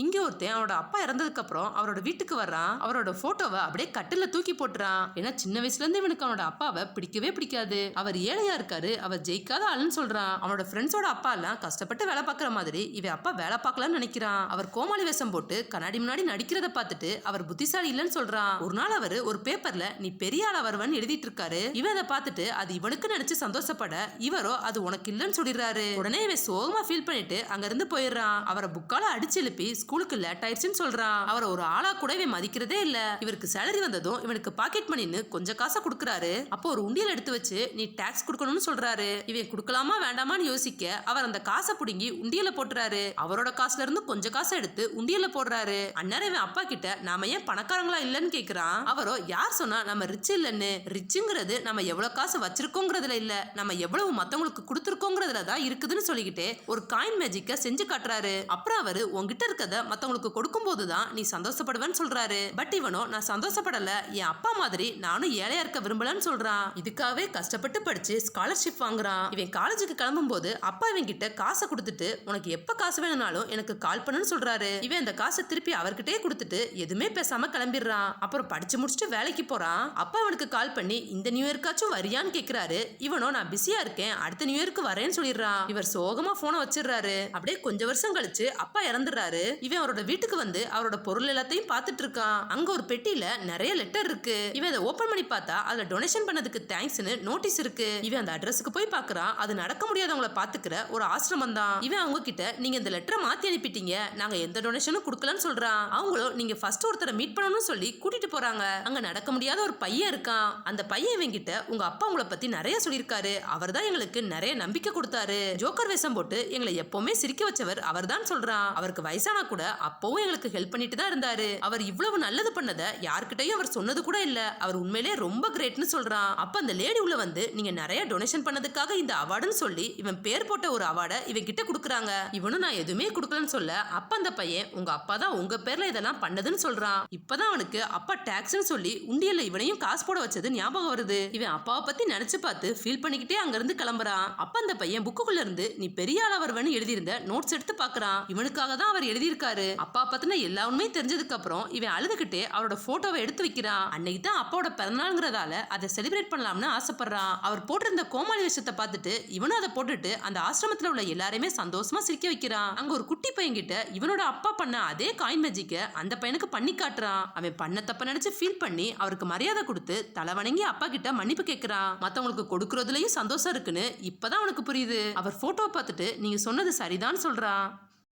இங்கே ஒருத்தன் அவனோட அப்பா இறந்ததுக்கப்புறம் அவரோட வீட்டுக்கு வர்றான். அவரோட ஃபோட்டோவை அப்படியே கட்டில தூக்கி போட்டுறான். ஏன்னா சின்ன வயசுலேருந்து இவனுக்கு அவனோட அப்பாவை பிடிக்கவே பிடிக்காது. அவர் ஏழையா இருக்காரு அவர் ஜெயிக்காத ஆளுன்னு சொல்கிறான் அவனோட ஃப்ரெண்ட்ஸோட அப்பா எல்லாம் கஷ்டப்பட்டு வேலை பார்க்குற மாதிரி இவன் அப்பா வேலை பார்க்கலாம்னு நினைக்கிறான். அவர் கோமாளி வேஷம் போட்டு கண்ணாடி முன்னாடி நடிக்கிறத பார்த்துட்டு அவர் புத்திசாலி இல்லைன்னு சொல்கிறான் ஒரு நாள் அவர் ஒரு பேப்பரில் நீ பெரிய ஆளா வருவன்னு எழுதிட்டு இருக்காரு. இவன் அதை பார்த்துட்டு அது இவனுக்கு நினைச்சு சந்தோஷப்பட இவரோ அது உனக்கு இல்லைன்னு சொல்லிடுறாரு. உடனே இவன் சோகமா ஃபீல் பண்ணிட்டு அங்க இருந்து போயிடுறான். அவரை புக்கால அடிச்சு எழுப்பி ஸ்கூலுக்கு லேட் ஆயிடுச்சுன்னு சொல்றான் அவரை ஒரு ஆளா கூட இவன் மதிக்கிறதே இல்ல. இவருக்கு சேலரி வந்ததும் இவனுக்கு பாக்கெட் மணின்னு கொஞ்சம் காசை கொடுக்குறாரு. அப்போ ஒரு உண்டியல் எடுத்து வச்சு நீ டாக்ஸ் கொடுக்கணும்னு சொல்றாரு. இவன் கொடுக்கலாமா வேண்டாமான்னு யோசிக்க அவர் அந்த காசை புடுங்கி உண்டியல போட்டுறாரு. அவரோட காசுல இருந்து கொஞ்சம் காசை எடுத்து உண்டியல போடுறாரு. அந்நேரம் இவன் அப்பா கிட்ட நாம ஏன் பணக்காரங்களா இல்லைன்னு கேக்குறான். அவரோ யார் சொன்னா நம்ம ரிச் இல்லைன்னு. ரிச்சுங்கிறது நம்ம எவ்வளவு காசு வச்சிருக்கோங்கிறதுல இல்ல. நம்ம எவ்வளவு மத்தவங்களுக்கு கொடுத்துருக்கோங்கிறதுல தான் இருக்குதுன்னு சொல்லிக்கிட்டு ஒரு காயின் மேஜிக்க செஞ்சு காட்டுறாரு. அப்புறம் அவரு இருக்கிறத இருக்கத மற்றவங்களுக்கு கொடுக்கும்போது போதுதான் நீ சந்தோஷப்படுவேன்னு சொல்றாரு. பட் இவனோ நான் சந்தோஷப்படல. என் அப்பா மாதிரி நானும் ஏழையா இருக்க விரும்பலன்னு சொல்றான். இதுக்காகவே கஷ்டப்பட்டு படிச்சு ஸ்காலர்ஷிப் வாங்குறான். இவன் காலேஜுக்கு கிளம்பும் போது அப்பா இவன் கிட்ட காசை கொடுத்துட்டு உனக்கு எப்ப காசு வேணும்னாலும் எனக்கு கால் பண்ணுன்னு சொல்றாரு. இவன் அந்த காசை திருப்பி அவர்கிட்டயே கொடுத்துட்டு எதுவுமே பேசாம கிளம்பிடுறான். அப்புறம் படிச்சு முடிச்சுட்டு வேலைக்கு போறான். அப்பா அவனுக்கு கால் பண்ணி இந்த நியூ இயர்க்காச்சும் வரியான்னு கேக்குறாரு. இவனோ நான் பிஸியா இருக்கேன். அடுத்த நியூ இயர்க்கு வரேன்னு சொல்லிடுறான். இவர் சோகமா போனை வச்சிடுறாரு. அப்படியே கொஞ்ச வருஷம் கழிச்சு அப்பா இறந்துடுறாரு. இவன் அவரோட வீட்டுக்கு வந்து அவரோட பொருள் எல்லாத்தையும் பார்த்துட்டு இருக்கான் அங்க ஒரு பெட்டியில நிறைய லெட்டர் இருக்கு. இவன் அதை ஓபன் பண்ணி பார்த்தா அதுல டொனேஷன் பண்ணதுக்கு தேங்க்ஸ்னு நோட்டீஸ் இருக்கு. இவன் அந்த அட்ரஸுக்கு போய் பாக்குறான் அது நடக்க முடியாதவங்கள பாத்துக்கிற ஒரு ஆசிரமம் தான். இவன் அவங்க கிட்ட நீங்க இந்த லெட்டரை மாத்தி அனுப்பிட்டீங்க. நாங்க எந்த டொனேஷனும் கொடுக்கலன்னு சொல்றான். அவங்களும் நீங்க ஃபர்ஸ்ட் ஒருத்தரை மீட் பண்ணணும்னு சொல்லி கூட்டிட்டு போறாங்க. அங்க நடக்க முடியாத ஒரு பையன் இருக்கான். அந்த பையன் இவன் கிட்ட உங்க அப்பா உங்களை பத்தி நிறைய சொல்லியிருக்காரு. அவர் தான் எங்களுக்கு நிறைய நம்பிக்கை கொடுத்தாரு. ஜோக்கர் வேஷம் போட்டு எங்களை எப்பவுமே சிரிக்க வச்சவர் அவர் தான் சொல்றான். அவருக்கு வயசானா கூட அப்பவும் எங்களுக்கு ஹெல்ப் பண்ணிட்டு தான் இருந்தாரு. அவர் இவ்வளவு நல்லது பண்ணத யார்கிட்டயும் அவர் சொன்னது கூட இல்ல. அவர் உண்மையிலே ரொம்ப கிரேட்னு சொல்றான். அப்ப அந்த லேடி உள்ள வந்து நீங்க நிறைய டொனேஷன் பண்ணதுக்காக இந்த அவார்டுன்னு சொல்லி இவன் பேர் போட்ட ஒரு அவார்டை இவன் கிட்ட கொடுக்குறாங்க. இவனும் நான் எதுவுமே கொடுக்கலன்னு சொல்ல அப்ப அந்த பையன் உங்க அப்பா தான் உங்க பேர்ல இதெல்லாம் பண்ணதுன்னு சொல்றான். இப்பதான் அவனுக்கு அப்பா டாக்ஸ்னு சொல்லி உண்டியல்ல இவனையும் காசு போட வச்சது ஞாபகம் வருது. இவன் அப்பாவை பத்தி நினைச்சு பார்த்து ஃபீல் பண்ணிக்கிட்டே அங்க இருந்து கிளம்புறான். அப்ப அந்த பையன் புக்குக்குள்ள இருந்து நீ பெரிய ஆளா வருவன்னு எழுதியிருந்த நோட்ஸ் எடுத்து பாக்குறான் இவனுக்காக தான் அவர் இருக்காரு. அப்பா பத்தின எல்லா உண்மையும் தெரிஞ்சதுக்கு அப்புறம் இவன் அழுதுகிட்டே அவரோட போட்டோவை எடுத்து வைக்கிறான். அன்னைக்கு தான் அப்பாவோட பிறந்தநாள்ங்கிறதால அதை செலிப்ரேட் பண்ணலாம்னு ஆசைப்படுறான். அவர் போட்டிருந்த கோமாளி விஷயத்தை பார்த்துட்டு இவனும் அதை போட்டுட்டு அந்த ஆசிரமத்துல உள்ள எல்லாரையுமே சந்தோஷமா சிரிக்க வைக்கிறான். அங்க ஒரு குட்டி பையன் கிட்ட இவனோட அப்பா பண்ண அதே காயின் மேஜிக்க அந்த பையனுக்கு பண்ணி காட்டுறான். அவன் பண்ண தப்ப நினைச்சு ஃபீல் பண்ணி அவருக்கு மரியாதை கொடுத்து தலை வணங்கி அப்பா கிட்ட மன்னிப்பு கேட்கிறான் மத்தவங்களுக்கு கொடுக்கறதுலயும் சந்தோஷம் இருக்குன்னு இப்பதான் அவனுக்கு புரியுது. அவர் போட்டோவை பார்த்துட்டு நீங்க சொன்னது சரிதான் சொல்றான்.